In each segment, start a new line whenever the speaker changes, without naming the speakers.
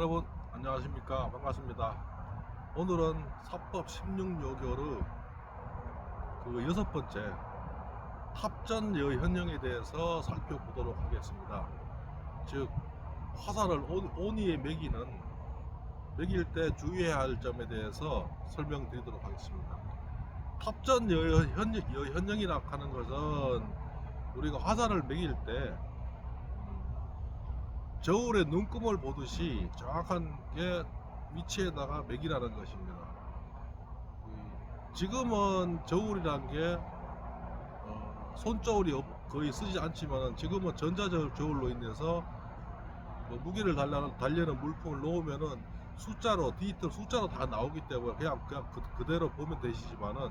여러분 안녕하십니까? 반갑습니다. 오늘은 사법 16요결의 그 여섯 번째 탑전 여 현령에 대해서 살펴보도록 하겠습니다. 즉 화살을 온- 온이에 매기는 매길 때 주의해야 할 점에 대해서 설명드리도록 하겠습니다. 탑전 여현, 여현령이라 하는 것은 우리가 화살을 매길 때 저울의 눈금을 보듯이 정확한 게 위치에다가 매기라는 것입니다. 이, 지금은 저울이란 게 어, 손저울이 없- 거의 쓰지 않지만 지금은 전자저울로 인해서 뭐 달라는, 달려는 물품을 놓으면은 숫자로 디지털 숫자로 다 나오기 때문에 그냥 그냥 그, 대로 보면 되시지만은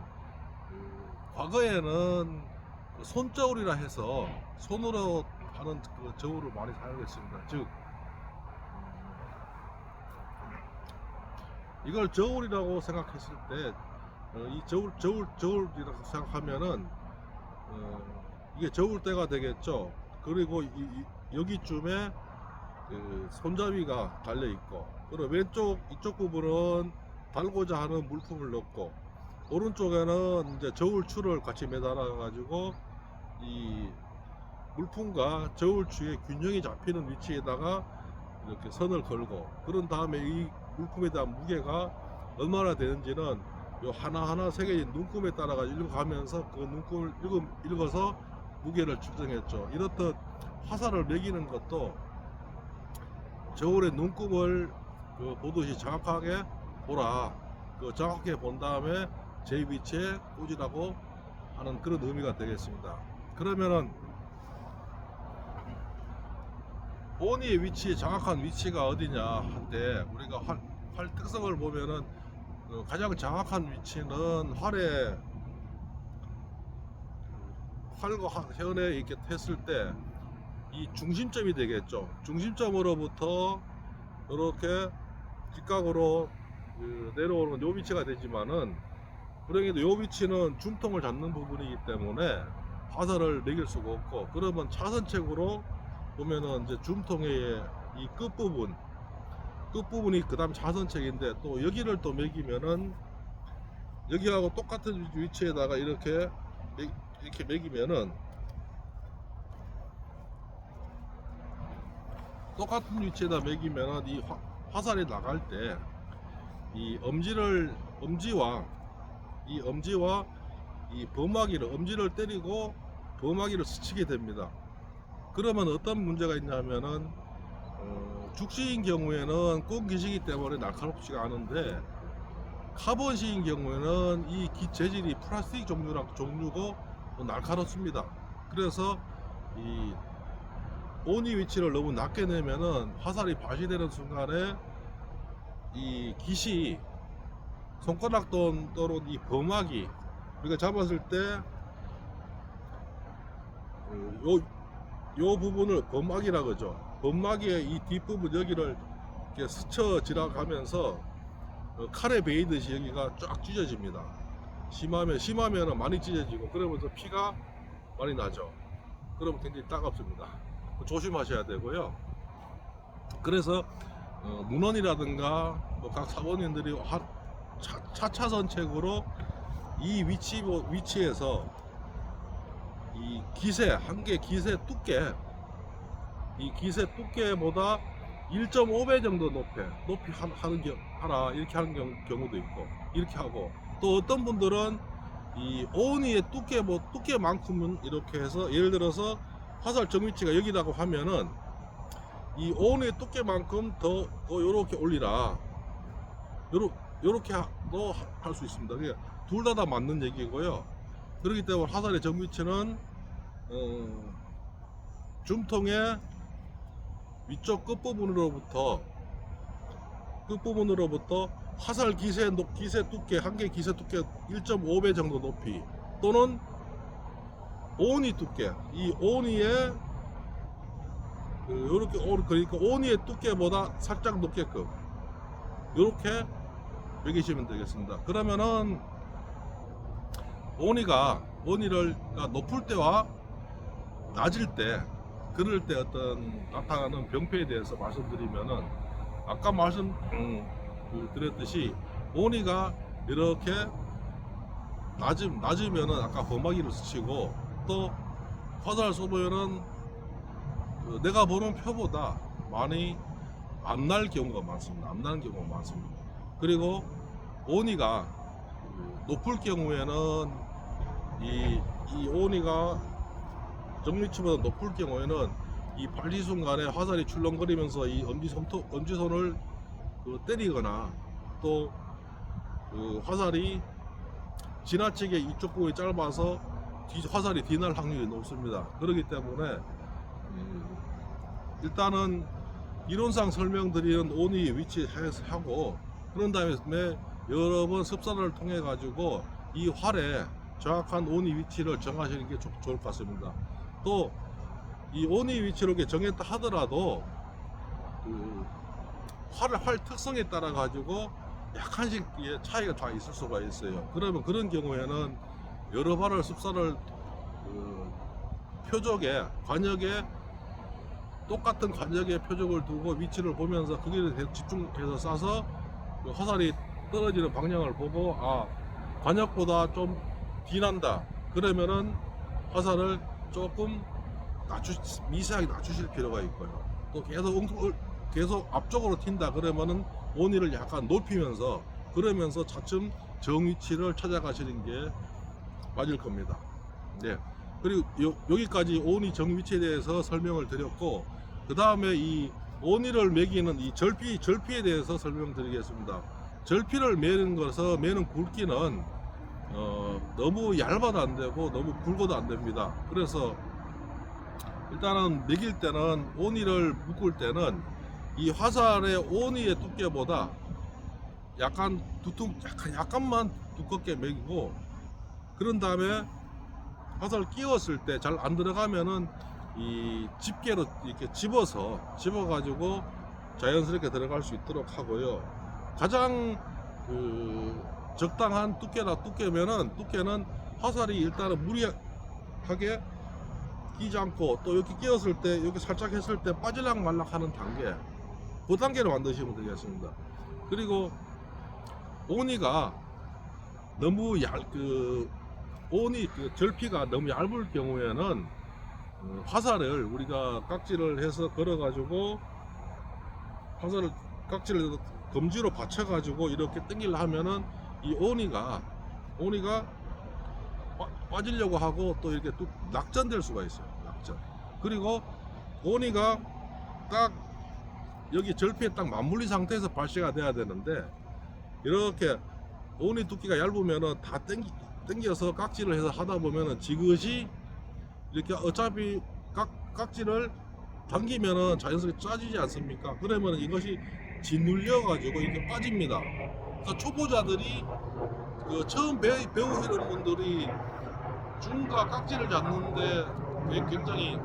그, 과거에는 그 손저울이라 해서 손으로 하는 그 저울을 많이 사용했습니다. 즉 이걸 저울이라고 생각했을 때 어, 이 저울 저울 저울이라고 생각하면은 어, 이게 저울대가 되겠죠. 그리고 이, 이- 여기쯤에 그 손잡이가 달려 있고 그리고 왼쪽 이쪽 부분은 달고자 하는 물품을 넣고 오른쪽에는 이제 저울추를 같이 매달아 가지고 이 물품과 저울추의 균형이 잡히는 위치에다가 이렇게 선을 걸고 그런 다음에 이 물품에 대한 무게가 얼마나 되는지는 요 하나하나 세개 눈금에 따라가 읽어가면서 그 눈금을 읽음, 읽어서 무게를 측정했죠. 이렇듯 화살을 매기는 것도 저울의 눈금을 그 보듯이 정확하게 보라. 그 정확하게 본 다음에 제 위치에 꽂으라고 하는 그런 의미가 되겠습니다. 그러면은 본이의 위치 정확한 위치가 어디냐 한데 우리가 활, 활 특성을 보면은 그 가장 정확한 위치는 활의 활과 화- 현에 이렇게 했을 때 이 중심점이 되겠죠. 중심점으로부터 이렇게 직각으로 그 내려오는 요 위치가 되지만은 불행히도 요 위치는 중통을 잡는 부분이기 때문에 화살을 매길 수가 없고 그러면 차선책으로 보면은 이제 줌통의 이 끝부분 끝부분이 그 다음 차선책인데 또 여기를 또 매기면은 여기하고 똑같은 위치에다가 이렇게 매, 이렇게 매기면은 똑같은 위치에다 매기면은 이 화, 화살이 나갈 때 이 엄지를 엄지와 이 엄지와 이 범마기를 엄지를 때리고 범마기를 스치게 됩니다. 그러면 어떤 문제가 있냐면은 어, 죽시인 경우에는 꽁기시기 때문에 날카롭지가 않은데 카본시인 경우에는 이 기- 재질이 플라스틱 종류랑 종류고 또 날카롭습니다. 그래서 이 온이 위치를 너무 낮게 내면은 화살이 발시되는 순간에 이 깃이 손가락 돈 또는 이 범하기 우리가 잡았을 때 어, 요, 요 부분을 범막이라 그러죠. 범막의 이 뒷부분 여기를 이렇게 스쳐 지나가면서 어, 칼에 베이듯이 여기가 쫙 찢어집니다. 심하면 심하면 많이 찢어지고 그러면서 피가 많이 나죠. 그러면 굉장히 따갑습니다. 조심하셔야 되고요. 그래서 어, 문헌이라든가 뭐 각 사본인들이 하- 차, 차차선책으로 이 위치 위치에서 이 기세 한 개 기세 두께 이 기세 두께보다 1.5배 정도 높이 하- 하는 경, 하라 이렇게 하는 경, 경우 도 있고 이렇게 하고. 또 어떤 분들은 이 오니의 두께 뭐 두께만큼은 이렇게 해서 예를 들어서 화살 정위치가 여기라고 하면은 이 오니의 두께만큼 더, 더 요렇게 올리라. 요러, 요렇게 도 할 수 있습니다. 둘다 다 맞는 얘기고요. 그렇기 때문에 화살의 정위치는 어, 줌통의 위쪽 끝부분으로부터 끝부분으로부터 화살 기세 높- 기세 두께 한 개 기세 두께 1.5배 정도 높이 또는 오니 두께 이 오니의 그 요렇게 오 그러니까 오니의 두께보다 살짝 높게끔 요렇게 매기시면 되겠습니다. 그러면은 오니가 오니를 그러니까 높을 때와 낮을 때 그럴 때 어떤 나타나는 병폐에 대해서 말씀드리면은 아까 말씀 음, 그 드렸듯이 온이가 이렇게 낮음 낮으면은 아까 범박이를 스치고 또 화살 쏘면은 그 내가 보는 표보다 많이 안 날 경우가 많습니다. 안 나는 경우가 많습니다. 그리고 온이가 그 높을 경우에는 이, 이 온이가 정미치보다 높을 경우에는 이 발리 순간에 화살이 출렁거리면서 이 엄지손톱, 엄지손을 그 때리거나 또 그 화살이 지나치게 이쪽 부분이 짧아서 뒤- 화살이 뒤날 확률이 높습니다. 그렇기 때문에 음, 일단은 이론상 설명드리는 온이 위치하고 그런 다음에 여러 번 습사를 통해 가지고 이 활에 정확한 온이 위치를 정하시는 게 좋- 좋을 것 같습니다. 또이 위치를 이렇게 정했다 하더라도 그 활, 활 특성에 따라 가지고 약간씩 예, 차이가 다 있을 수가 있어요. 그러면 그런 경우에는 여러 발을 습사를 그 표적에 관역에 똑같은 관역에 표적을 두고 위치를 보면서 대해 집중해서 쏴서 그 화살이 떨어지는 방향을 보고 아 관역보다 좀 뒤난다 그러면은 화살을 조금 낮추 미세하게 낮추실 필요가 있고요. 또 계속 엉- 계속 앞쪽으로 튄다 그러면은 온이를 약간 높이면서 그러면서 차츰 정위치를 찾아가시는 게 맞을 겁니다. 네. 그리고 요- 여기까지 온이 정위치에 대해서 설명을 드렸고 그 다음에 이 온이를 매기는 이 절피 절피에 대해서 설명드리겠습니다. 절피를 매는 것서 매는 굵기는 어, 너무 얇아도 안 되고 너무 굵어도 안 됩니다. 그래서 일단은 매길 때는 온이를 묶을 때는 이 화살의 온이의 두께보다 약간 두툼 약간 약간만 두껍게 매기고 그런 다음에 화살 끼웠을 때 잘 안 들어가면은 이 집게로 이렇게 집어서 집어 가지고 자연스럽게 들어갈 수 있도록 하고요. 가장 그 적당한 두께나 두께면은 두께는 화살이 일단은 무리하게 끼지 않고 또 이렇게 끼웠을 때 이렇게 살짝 했을 때 빠질락 말락 하는 단계 그 단계를 만드시면 되겠습니다. 그리고 오니가 너무 얇그 온이 그 절피가 너무 얇을 경우에는 어, 화살을 우리가 깍지를 해서 걸어 가지고 화살을 깍지를 검지로 받쳐 가지고 이렇게 당기려 하면은 이 오니가 오니가 빠, 빠지려고 하고 또 이렇게 또 낙전될 수가 있어요 낙전 그리고 오니가 딱 여기 절피에 딱 맞물린 상태에서 발射가 돼야 되는데 이렇게 오니 두께가 얇으면은 다 당기, 당겨서 깍지를 해서 하다 보면은 지그시 이렇게 어차피 깍, 깍지를 당기면은 자연스럽게 짜지지 않습니까? 그러면 이것이 짓눌려 가지고 이렇게 빠집니다. 그래서 초보자들이 그 처음 배, 배우시는 분들이 중과 깍지를 잡는데 굉장히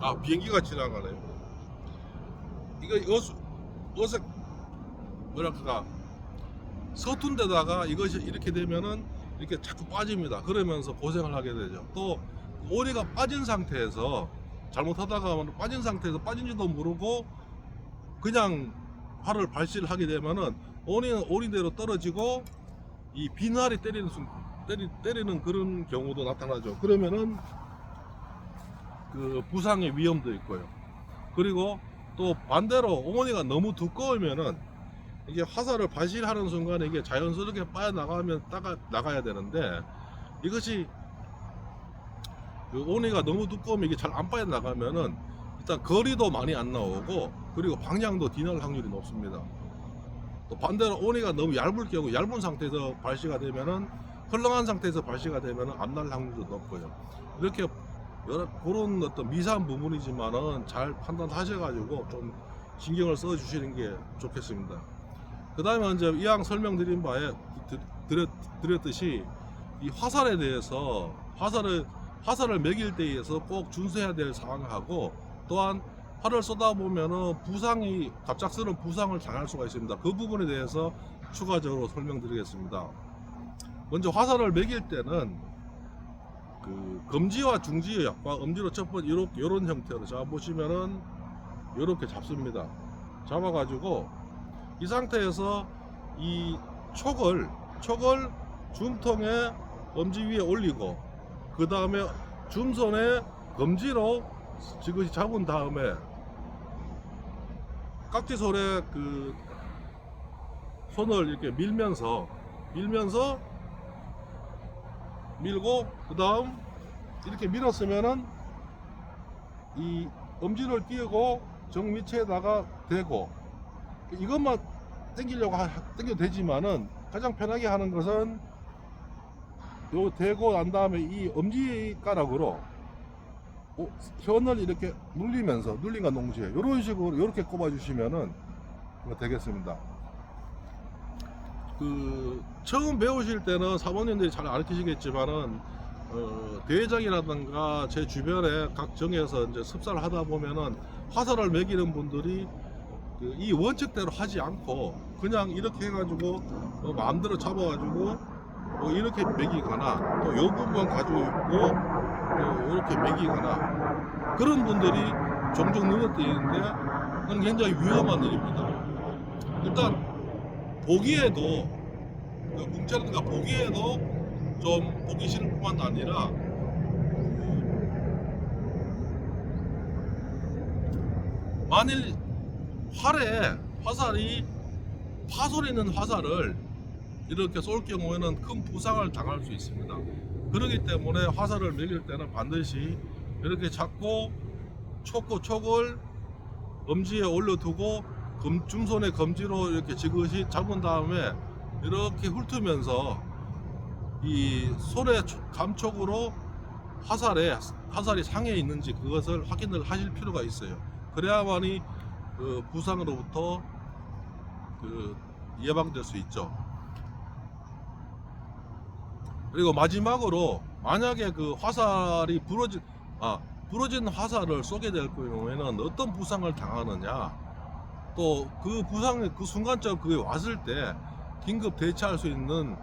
아 비행기가 지나가네요. 이거 어수, 어색 뭐랄까 서툰 데다가 이것이 이렇게 되면은 이렇게 자꾸 빠집니다. 그러면서 고생을 하게 되죠. 또 오리가 빠진 상태에서 잘못하다가 빠진 상태에서 빠진지도 모르고 그냥 활을 발시를 하게 되면은 오리는 오리대로 떨어지고 이 비날이 때리는 순 때리, 때리는 그런 경우도 나타나죠. 그러면은 그 부상의 위험도 있고요. 그리고 또 반대로 어머니가 너무 두꺼우면은 이게 화살을 발실하는 순간에 이게 자연스럽게 빠져나가면 따가, 나가야 되는데 이것이 그 오니가 너무 두꺼우면 이게 잘 안 빠져나가면은 일단 거리도 많이 안 나오고 그리고 방향도 뒤날 확률이 높습니다. 또 반대로 오니가 너무 얇을 경우 얇은 상태에서 발시가 되면은 헐렁한 상태에서 발시가 되면은 안날 확률도 높고요. 이렇게 여러 그런 어떤 미세한 부분이지만은 잘 판단하셔가지고 좀 신경을 써 주시는 게 좋겠습니다. 그 다음에 이제 이왕 설명드린 바에 드렸듯이 이 화살에 대해서 화살을 화살을 매길 때에서 꼭 준수해야 될 사항하고 또한 쏘다 보면은 부상이 갑작스러운 부상을 당할 수가 있습니다. 그 부분에 대해서 추가적으로 설명드리겠습니다. 먼저 화살을 매길 때는 그 검지와 중지의 약과 엄지로 첫 번째 이런, 형태로 자 보시면은 이렇게 잡습니다. 잡아 가지고 이 상태에서 이 촉을 촉을 줌통에 엄지 위에 올리고 그 다음에 줌손에 검지로 지그시 잡은 다음에 깍지솔에 그 손을 이렇게 밀면서 밀면서 밀고 그 다음 이렇게 밀었으면은 이 엄지를 띄우고 정 밑에다가 대고 이것만 당기려고 하- 당겨도 되지만은 가장 편하게 하는 것은 요 대고 난 다음에 이 엄지가락으로 오- 현을 이렇게 눌리면서 눌린과 동시에 이런 식으로 이렇게 꼽아 주시면은 되겠습니다. 그 처음 배우실 때는 사모님들이 잘 가르치시겠지만은 어, 대회장이라든가 제 주변에 각 정에서 이제 습사를 하다 보면은 화살을 매기는 분들이 그 이 원칙대로 하지 않고 그냥 이렇게 해가지고 어, 마음대로 잡아가지고 뭐 이렇게 매기거나 또요 부분 가지고 또 이렇게 매기거나 그런 분들이 종종 눈에띄는데 그건 굉장히 위험한 일입니다. 일단 보기에도 그 궁자라든가 보기에도 좀 보기 싫을 뿐만 아니라 그 만일 활에 화살이 파손 있는 화살을 이렇게 쏠 경우에는 큰 부상을 당할 수 있습니다. 그렇기 때문에 화살을 매길 때는 반드시 이렇게 잡고 촉고 촉을 엄지에 올려두고 검, 줌손의 검지로 이렇게 지그시 잡은 다음에 이렇게 훑으면서 이 손의 촉- 감촉으로 화살에 화살이 상해 있는지 그것을 확인을 하실 필요가 있어요. 그래야만이 그 부상으로부터 그 예방될 수 있죠. 그리고 마지막으로 만약에 그 화살이 부러진 아 부러진 화살을 쏘게 될 경우에는 어떤 부상을 당하느냐 또 그 부상 그 순간적 그게 왔을 때 긴급 대처할 수 있는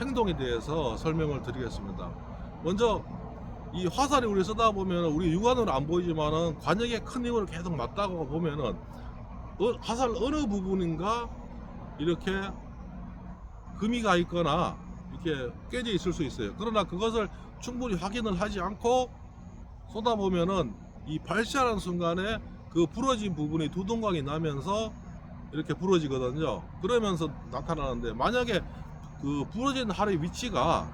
행동에 대해서 설명을 드리겠습니다. 먼저 이 화살이 우리 쓰다 보면 우리 육안으로 안 보이지만은 관역에 큰 힘을 계속 맞다가 보면은 어, 화살 어느 부분인가 이렇게 금이 가 있거나 이렇게 깨져 있을 수 있어요. 그러나 그것을 충분히 확인을 하지 않고 쏘다 보면은 이 발사하는 순간에 그 부러진 부분이 두동강이 나면서 이렇게 부러지거든요. 그러면서 나타나는데 만약에 그 부러진 활의 위치가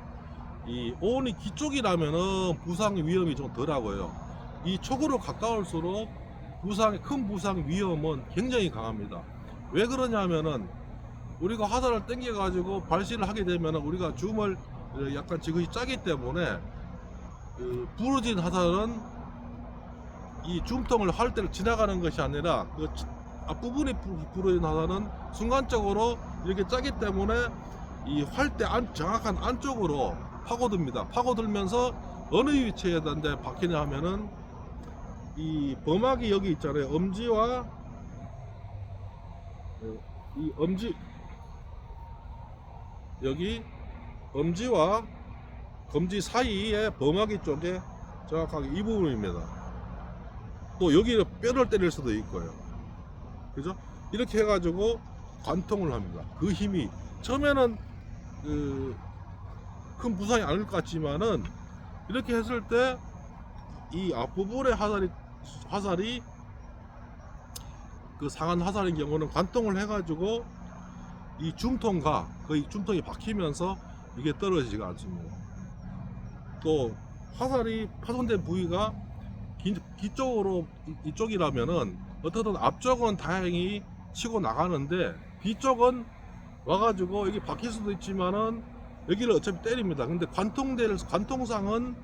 이 오온이 기쪽이라면은 부상 위험이 좀 덜하고요. 이 촉으로 가까울수록 부상 큰 부상 위험은 굉장히 강합니다. 왜 그러냐면은 우리가 화살을 당겨 가지고 발시를 하게 되면 우리가 줌을 약간 지그시 짜기 때문에 그 부러진 화살은 이 줌통을 할 때를 지나가는 것이 아니라 그 치- 앞부분이 부- 부러진 화살은 순간적으로 이렇게 짜기 때문에 이 활대 안 정확한 안쪽으로 파고듭니다. 파고들면서 어느 위치에 단데 박히냐 하면은 이 범악이 여기 있잖아요. 엄지와 어, 이 엄지 여기 엄지와 검지 사이에 범악이 쪽에 정확하게 이 부분입니다. 또 여기를 뼈를 때릴 수도 있고요. 그죠? 이렇게 해가지고 관통을 합니다. 그 힘이 처음에는 그 큰 부상이 아닐 것 같지만은 이렇게 했을 때 이 앞부분에 화살이 화살이 그 상한 화살인 경우는 관통을 해가지고 이 줌통과 거의 줌통이 박히면서 이게 떨어지지가 않습니다. 또 화살이 파손된 부위가 기, 뒤쪽으로 이- 이쪽이라면은 어떻든 앞쪽은 다행히 치고 나가는데 뒤쪽은 와가지고 여기 박힐 수도 있지만은 여기를 어차피 때립니다. 근데 관통될 관통상은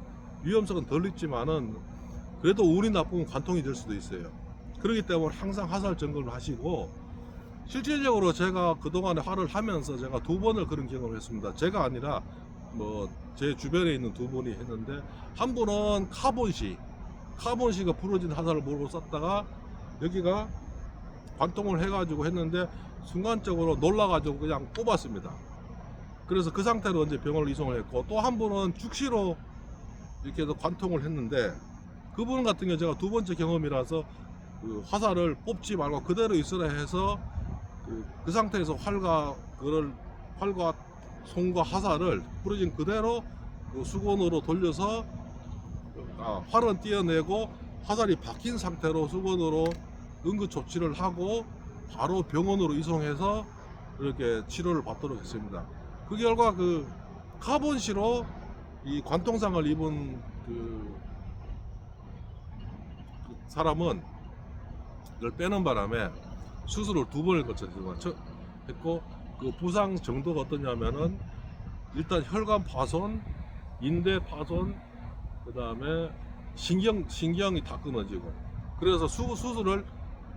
위험성은 덜 있지만은 그래도 운이 나쁘면 관통이 될 수도 있어요. 그렇기 때문에 항상 화살 점검을 하시고 실질적으로 제가 그동안에 활을 하면서 제가 두 번을 그런 경험을 했습니다. 제가 아니라 뭐 제 주변에 있는 두 분이 했는데 한 분은 카본시 카본시가 부러진 화살을 몰고 쐈다가 여기가 관통을 해가지고 했는데 순간적으로 놀라가지고 그냥 뽑았습니다. 그래서 그 상태로 이제 병원을 이송을 했고 또 한 분은 죽시로 이렇게 해서 관통을 했는데 그분 같은 경우 제가 두 번째 경험이라서 그 화살을 뽑지 말고 그대로 있으라 해서 그, 그 상태에서 활과 그를 활과 송과 화살을 부러진 그대로 그 수건으로 돌려서 아, 활은 띄어내고 화살이 박힌 상태로 수건으로 응급 조치를 하고 바로 병원으로 이송해서 이렇게 치료를 받도록 했습니다. 그 결과 그 카본시로 이 관통상을 입은 그, 그 사람은 이걸 빼는 바람에 수술을 두 번을 거쳤지만 했고 그 부상 정도가 어떠냐면은 일단 혈관 파손, 인대 파손, 그 다음에 신경 신경이 다 끊어지고 그래서 수, 수술을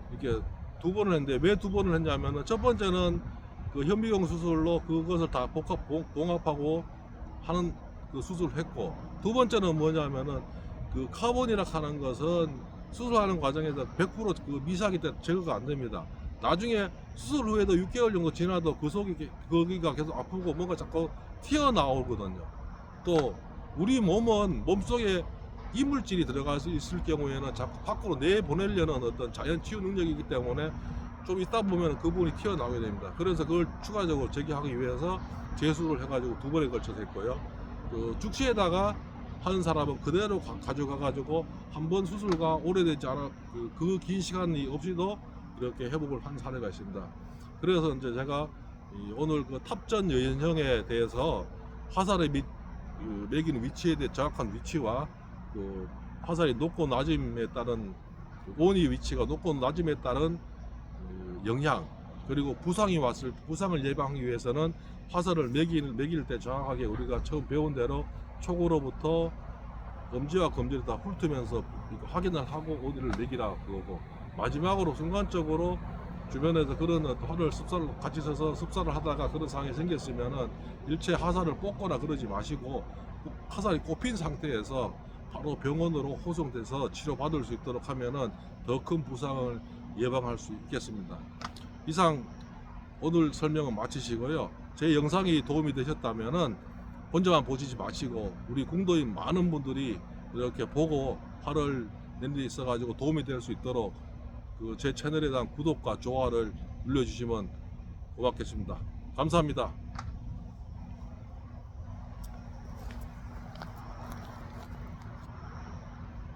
이렇게 두 번을 했는데 왜 두 번을 했냐면은 첫 번째는 그 현미경 수술로 그것을 다 복합 봉- 봉합하고 하는 그 수술을 했고 두 번째는 뭐냐면은 그 카본이라 하는 것은 수술하는 과정에서 100%그 미사기 때 제거가 안 됩니다. 나중에 수술 후에도 6개월 정도 지나도 그 속이 게- 거기가 계속 아프고 뭔가 자꾸 튀어나오거든요. 또 우리 몸은 몸속에 이물질이 들어갈 수 있을 경우에는 자꾸 밖으로 내보내려는 어떤 자연 치유 능력이기 때문에 좀 있다 보면 그 부분이 튀어나오게 됩니다. 그래서 그걸 추가적으로 제기하기 위해서 재수를 해가지고 두 번에 걸쳐서 했고요. 그 죽시에다가 한 사람은 그대로 가- 가져가가지고 한 번 수술과 오래되지 않아 그 긴 시간이 없이도 이렇게 회복을 한 사례가 있습니다. 그래서 이제 제가 이 오늘 그 탑전 여인형에 대해서 화살의 미, 그 매기는 위치에 대해 정확한 위치와 그 화살이 높고 낮음에 따른 그 원위 위치가 높고 낮음에 따른 그 영향 그리고 부상이 왔을 부상을 예방하기 위해서는 화살을 매길 매길 때 정확하게 우리가 처음 배운 대로 초고로부터 검지와 검지를 다 훑으면서 확인을 하고 어디를 매기라 그거고 마지막으로 순간적으로 주변에서 그런 화를 습사를 같이 서서 습사를 하다가 그런 상황이 생겼으면은 일체 화살을 뽑거나 그러지 마시고 화살이 꼽힌 상태에서 바로 병원으로 호송돼서 치료받을 수 있도록 하면은 더 큰 부상을 예방할 수 있겠습니다. 이상 오늘 설명은 마치시고요. 제 영상이 도움이 되셨다면은 혼자만 보시지 마시고 우리 궁도인 많은 분들이 이렇게 보고 화를 낸데 있어가지고 도움이 될 수 있도록 그 제 채널에 대한 구독과 좋아요를 눌러주시면 고맙겠습니다. 감사합니다.